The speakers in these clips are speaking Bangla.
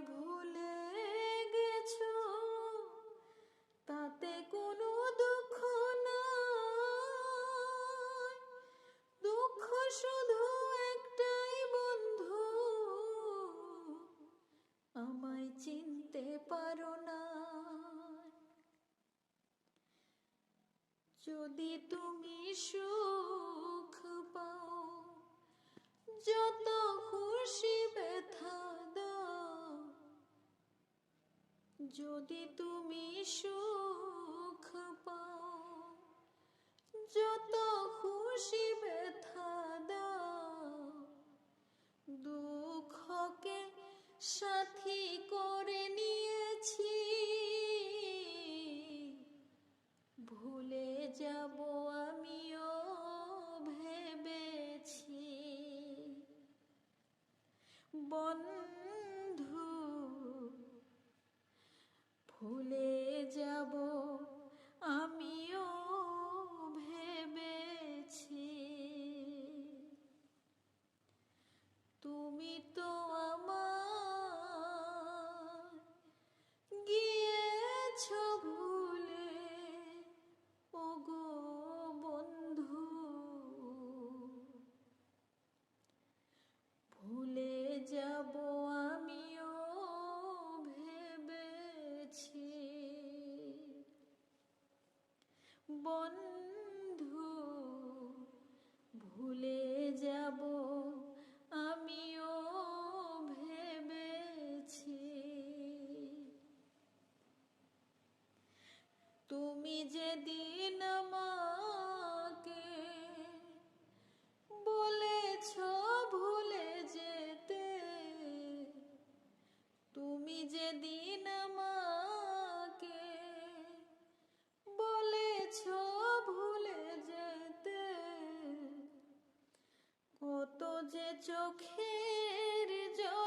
ভুলে গেছ? তাতে কোনো দুঃখ না দুঃখ শুধু একটাই বন্ধু। আমায় চিনতে পারো না। যদি তুমি শুধু যদি তুমি সুখ পাও, যত খুশি ব্যথা দুঃখকে সাথী করে নিয়েছি। ভুলে যাব আমিও ভেবেছি। বন্ধু যাব আমিও ভেবেছি। তুমি যেদিন চোখের জলে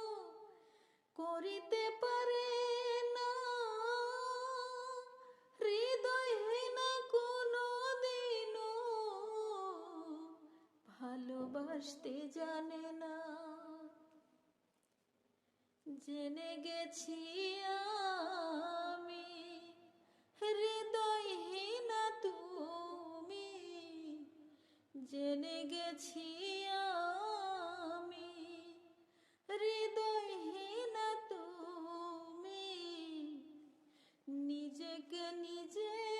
ভালোবাসতে জানে না। জেনে গেছি আমি, হৃদয়হীন তুমি। জেনে গেছি আমি, হৃদয়হীন তুমি। নিজেকে নিজে